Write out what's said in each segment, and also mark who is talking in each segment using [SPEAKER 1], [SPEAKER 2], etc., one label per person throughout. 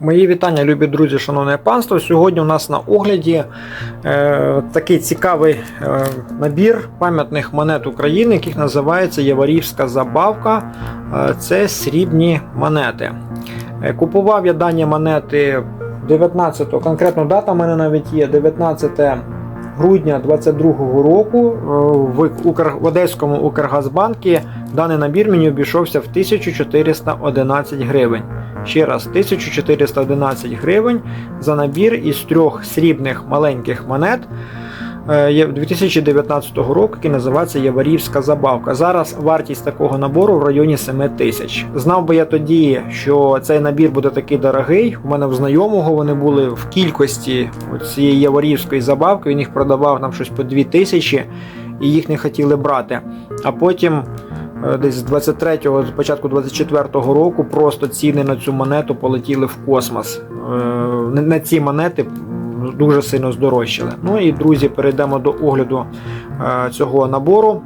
[SPEAKER 1] Мої вітання, любі друзі, шановне панство. Сьогодні у нас на огляді е, такий цікавий е, набір пам'ятних монет України, яких називається Яворівська забавка. Е, це срібні монети. Е, купував я дані монети 19, конкретно дата в мене навіть є 19 грудня 2022 року е, в, Укр... в Одеському Укргазбанкі даний набір мені обійшовся в 1411 гривень. Ще раз, 1411 гривень за набір із трьох срібних маленьких монет е, 2019 року, який називається Яворівська забавка. Зараз вартість такого набору в районі 7 тисяч. Знав би я тоді, що цей набір буде такий дорогий. У мене в знайомого вони були в кількості цієї Яворівської забавки. Він їх продавав нам щось по 2 тисячі і їх не хотіли брати. А потім. Е, Десь з 23-го, з початку 24-го року просто ціни на цю монету полетіли в космос. Е, На ці монети дуже сильно здорожчали. Ну і друзі, перейдемо до огляду е, цього набору.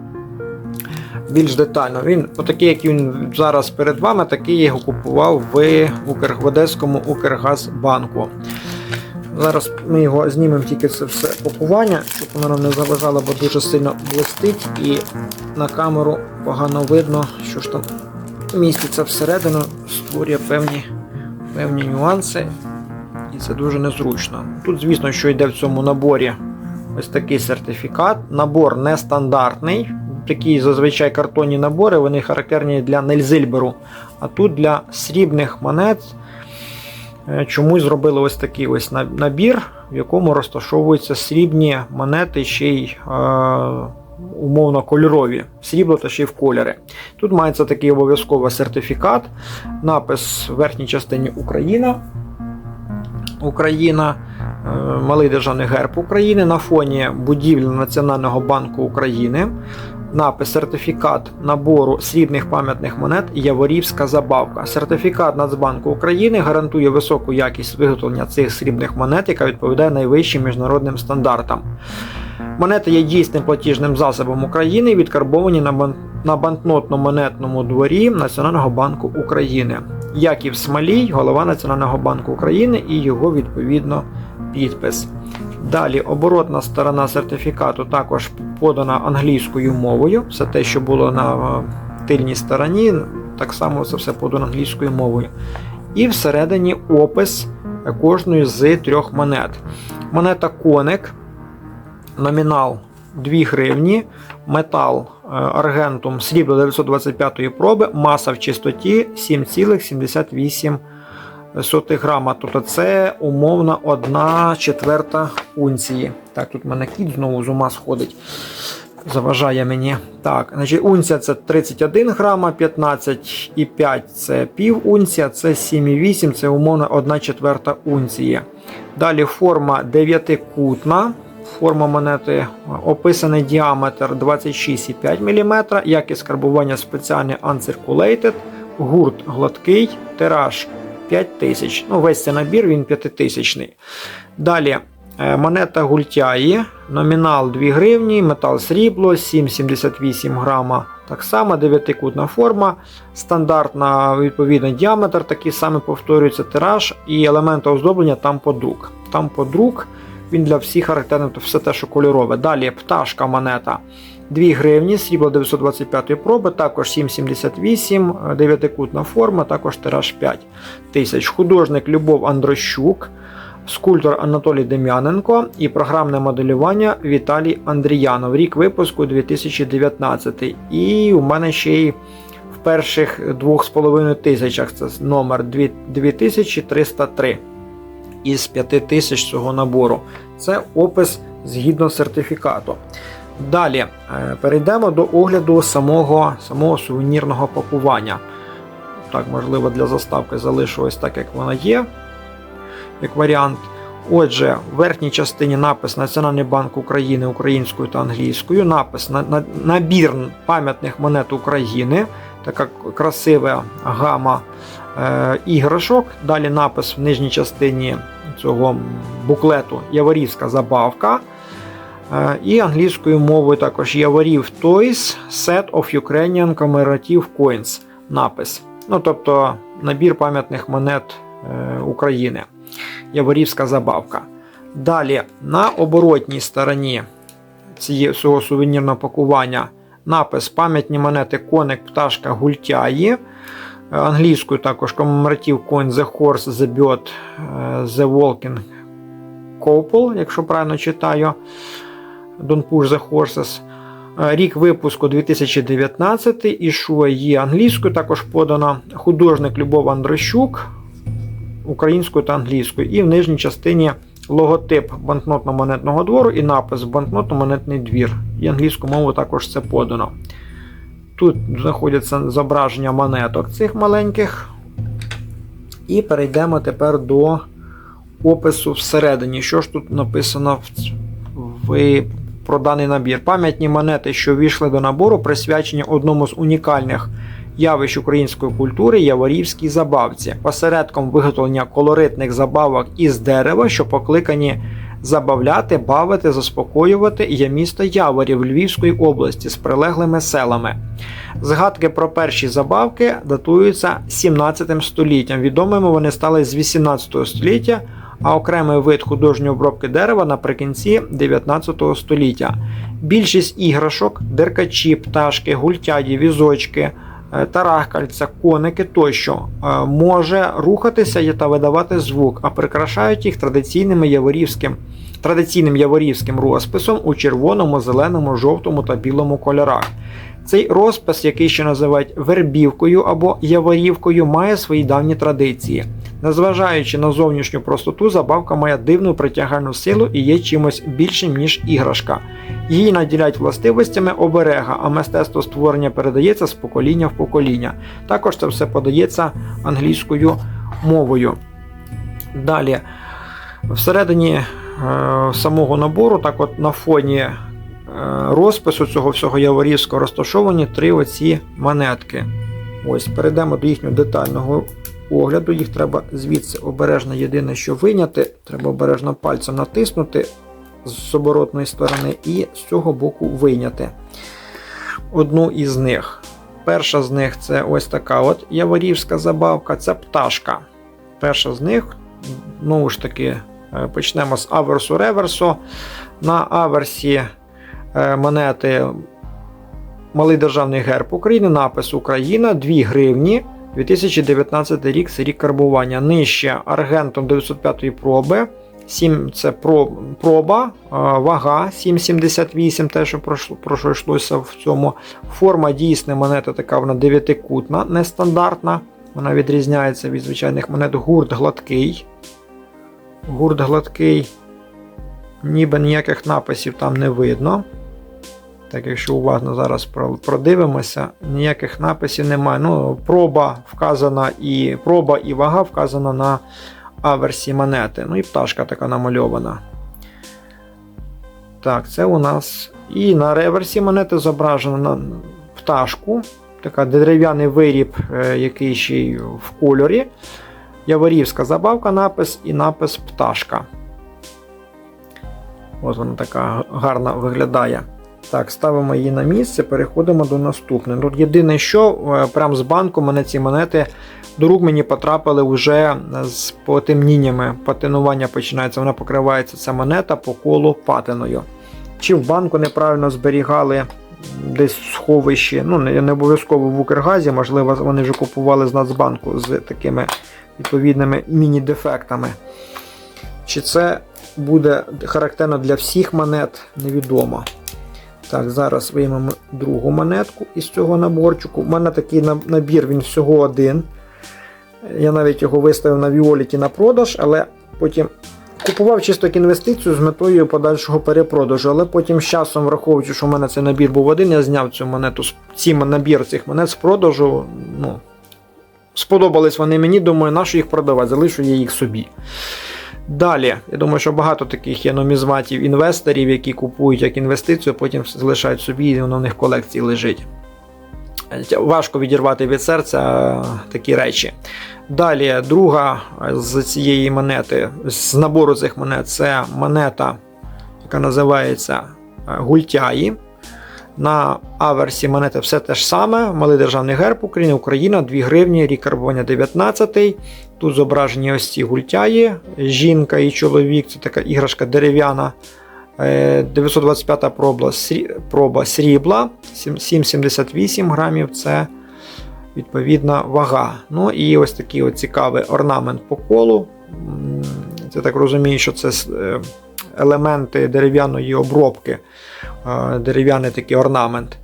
[SPEAKER 1] Більш детально. Він, отакий, як він зараз перед вами, такий його купував в, Укр, в Укргазбанку. Зараз ми його знімемо тільки це все пакування, щоб воно не заважало, бо дуже сильно блистить і на камеру погано видно, що ж там міститься всередину, створює певні, певні нюанси, і це дуже незручно. Тут, звісно, що йде в цьому наборі ось такий сертифікат. Набор нестандартний. Такі зазвичай картонні набори, вони характерні для Нельзильберу. А тут для срібних монет чомусь зробили ось такий ось набір, в якому розташовуються срібні монети ще й е, умовно кольорові, срібло та ще й в кольори. Тут мається такий обов'язково сертифікат, напис в верхній частині Україна. Україна, е, малий державний герб України на фоні будівлі Національного банку України. Напис сертифікат набору срібних пам'ятних монет Яворівська забавка. Сертифікат Нацбанку України гарантує високу якість виготовлення цих срібних монет, яка відповідає найвищим міжнародним стандартам. Монети є дійсним платіжним засобом України, відкарбовані на, бан- на банкнотно-монетному дворі Національного банку України. Яків Смолій, голова Національного банку України і його відповідно підпис. Далі оборотна сторона сертифікату також подана англійською мовою. Все те, що було на е, тильній стороні, так само це все подано англійською мовою. І всередині опис кожної з трьох монет. Монета Коник, номінал 2 гривні, метал е, аргентум срібло 925 проби, маса в чистоті 7,78 сотих грама. Тобто це умовно 1 четверта унції. Так, тут в мене кіт знову з ума сходить. Заважає мені. Так, значить, унція це 31 грама, 15,5 це пів унція, це 7,8 це умовно 1 четверта унції. Далі форма дев'ятикутна. Форма монети описаний діаметр 26,5 мм, якість карбування спеціальний uncirculated, гурт гладкий, тираж 5000. Ну, весь цей набір він 5000. Далі е, монета гультяї, номінал 2 гривні, метал срібло, 7,78 грама. Так само, дев'ятикутна форма, стандартна відповідний діаметр, такий самий повторюється тираж і елементи оздоблення там подрук. Там подрук, він для всіх характерний, то все те, що кольорове. Далі пташка монета. 2 гривні, срібло 925 проби, також 7,78, дев'ятикутна форма, також тираж 5 тисяч. Художник Любов Андрощук, скульптор Анатолій Дем'яненко і програмне моделювання Віталій Андріянов. Рік випуску 2019. І у мене ще й в перших 2,5 тисячах це номер 2303 із 5 тисяч цього набору. Це опис згідно сертифікату. Далі е, перейдемо до огляду самого, самого сувенірного пакування. Так, можливо, для заставки залишу ось так, як вона є, як варіант. Отже, в верхній частині напис Національний банк України українською та англійською, напис на, на, набір пам'ятних монет України, така красива гама е, іграшок. Далі напис в нижній частині цього буклету Яворівська забавка. Е, І англійською мовою також Яворів Toys Set of Ukrainian Commemorative Coins напис. Ну, тобто набір пам'ятних монет е, України. Яворівська забавка. Далі на оборотній стороні цього сувенірного пакування напис Пам'ятні монети Коник, Пташка, Гультяї. Е, Англійською також комеморатив Coin The Horse, The Bird, е, The Walking Couple, якщо правильно читаю. Don't Push the Horses. Е, Рік випуску 2019 і що є англійською, також подано художник Любов Андрощук українською та англійською. І в нижній частині логотип банкнотно-монетного двору і напис банкнотно-монетний двір. І англійською мовою також це подано. Тут знаходяться зображення монеток цих маленьких. І перейдемо тепер до опису всередині. Що ж тут написано в, про даний набір? Пам'ятні монети, що війшли до набору, присвячені одному з унікальних явищ української культури Яворівській забавці, посередком виготовлення колоритних забавок із дерева, що покликані забавляти, бавити, заспокоювати є місто Яворів Львівської області з прилеглими селами. Згадки про перші забавки датуються 17 століттям. Відомими вони стали з 18 століття, а окремий вид художньої обробки дерева наприкінці 19 століття. Більшість іграшок, деркачі, пташки, гультяді, візочки, е, тарахкальця, коники тощо е, може рухатися та видавати звук, а прикрашають їх традиційними яворівським, традиційним яворівським розписом у червоному, зеленому, жовтому та білому кольорах. Цей розпис, який ще називають вербівкою або яворівкою, має свої давні традиції. Незважаючи на зовнішню простоту, забавка має дивну притягальну силу і є чимось більшим, ніж іграшка. Її наділяють властивостями оберега, а мистецтво створення передається з покоління в покоління. Також це все подається англійською мовою. Далі, всередині е, самого набору, так от на фоні е, розпису цього всього яворівського розташовані три оці монетки. Ось, перейдемо до їхнього детального огляду. Їх треба звідси обережно єдине, що виняти. Треба обережно пальцем натиснути з оборотної сторони і з цього боку вийняти одну із них. Перша з них це ось така от яворівська забавка, це пташка. Перша з них, знову ж таки, е, почнемо з аверсу реверсу. На аверсі е, монети Малий державний герб України, напис Україна, 2 гривні. 2019 рік це рік карбування. Нижче аргентом 905 проби. 7 це про, проба, вага 7,78, те, що про що йшлося в цьому. Форма дійсна монета така вона дев'ятикутна, нестандартна. Вона відрізняється від звичайних монет. Гурт гладкий. Гурт гладкий. Ніби ніяких написів там не видно. Так, якщо уважно зараз продивимося, ніяких написів немає. Ну, проба вказана і проба і вага вказана на аверсі монети. Ну і пташка така намальована. Так, це у нас. І на реверсі монети зображено пташку. Така дерев'яний виріб, е, який ще й в кольорі. Яворівська забавка, напис і напис пташка. Ось вона така гарна виглядає. Так, ставимо її на місце, переходимо до наступної. Тут єдине, що е, прямо з банку мене ці монети до рук мені потрапили вже з потемніннями. Патинування починається, вона покривається ця монета по колу патиною. Чи в банку неправильно зберігали десь в сховищі, ну не обов'язково в Укргазі, можливо, вони вже купували з Нацбанку з такими відповідними міні-дефектами. Чи це буде характерно для всіх монет, невідомо. Так, зараз виймемо другу монетку із цього наборчику. У мене такий набір, він всього один. Я навіть його виставив на Віоліті на продаж, але потім купував чисто як інвестицію з метою подальшого перепродажу. Але потім з часом, враховуючи, що в мене цей набір був один, я зняв цю монету, ці набір цих монет з продажу. Ну, сподобались вони мені, думаю, на що їх продавати, залишу я їх собі. Далі, я думаю, що багато таких є номізматів інвесторів, які купують як інвестицію, потім залишають собі, і воно в них колекції лежить. Важко відірвати від серця такі речі. Далі, друга з цієї монети, з набору цих монет, це монета, яка називається Гультяї. На аверсі монети все те ж саме. Малий державний герб України, Україна, 2 гривні, рік карбування 19. Тут зображені ось ці гультяї, жінка і чоловік, це така іграшка дерев'яна. Е, 925 проба, проба срібла, 7,78 грамів це відповідна вага. Ну і ось такий от цікавий орнамент по колу. Це так розумію, що це е, елементи дерев'яної обробки, е, дерев'яний такий орнамент.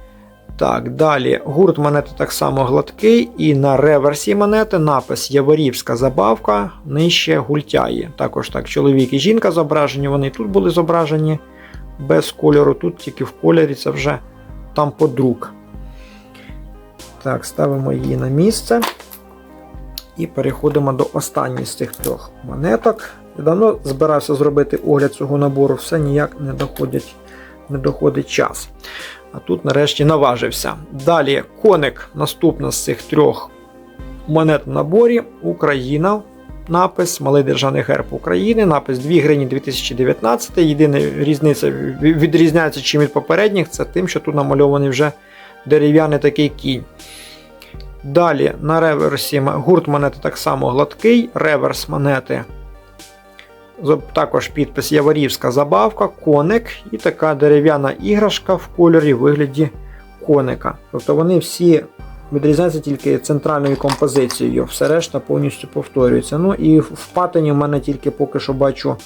[SPEAKER 1] Так, далі гурт монети так само гладкий, і на реверсі монети напис Яворівська забавка, нижче гультяє. Також так, чоловік і жінка зображені, вони тут були зображені без кольору, тут тільки в кольорі це вже там подрук. Так, ставимо її на місце. І переходимо до останньої з цих трьох монеток. Давно збирався зробити огляд цього набору, все ніяк не доходить, не доходить час. А тут нарешті наважився. Далі коник, наступна з цих трьох монет в наборі Україна. Напис Малий державний герб України, напис 2 гривні 2019. Єдина різниця відрізняється чим від попередніх, це тим, що тут намальований вже дерев'яний такий кінь. Далі на реверсі гурт монети так само гладкий, реверс монети. Також підпис Яворівська забавка, коник і така дерев'яна іграшка в кольорі вигляді коника. Тобто вони всі відрізняються тільки центральною композицією, все решта повністю повторюється. Ну і в патині в мене тільки поки що бачу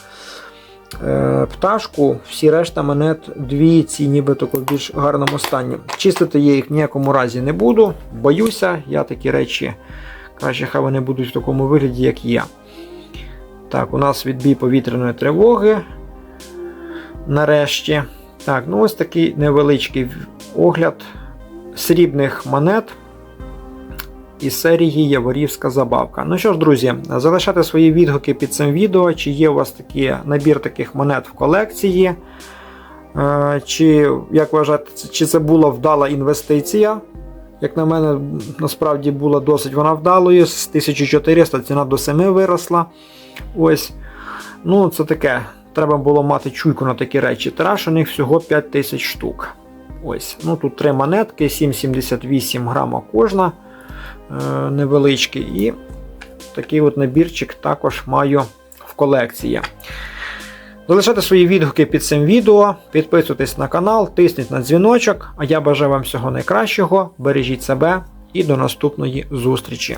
[SPEAKER 1] е, пташку, всі решта монет дві ці ніби в більш гарному стані. Чистити я їх в ніякому разі не буду, боюся, я такі речі краще хай вони будуть в такому вигляді, як є. Так, у нас відбій повітряної тривоги. Нарешті. Так, ну ось такий невеличкий огляд срібних монет із серії Яворівська забавка. Ну що ж, друзі, залишайте свої відгуки під цим відео, чи є у вас такий набір таких монет в колекції. Е, Чи, як вважаєте, чи це була вдала інвестиція? Як на мене, насправді була досить вона вдалою. З 1400 ціна до 7 виросла. Ось. Ну, це таке. Треба було мати чуйку на такі речі. Тираж у них всього 5000 штук. Ось. Ну, тут три монетки, 7,78 грама кожна е, невеличкі. І такий от набірчик також маю в колекції. Залишайте свої відгуки під цим відео, підписуйтесь на канал, тисніть на дзвіночок. А я бажаю вам всього найкращого. Бережіть себе і до наступної зустрічі!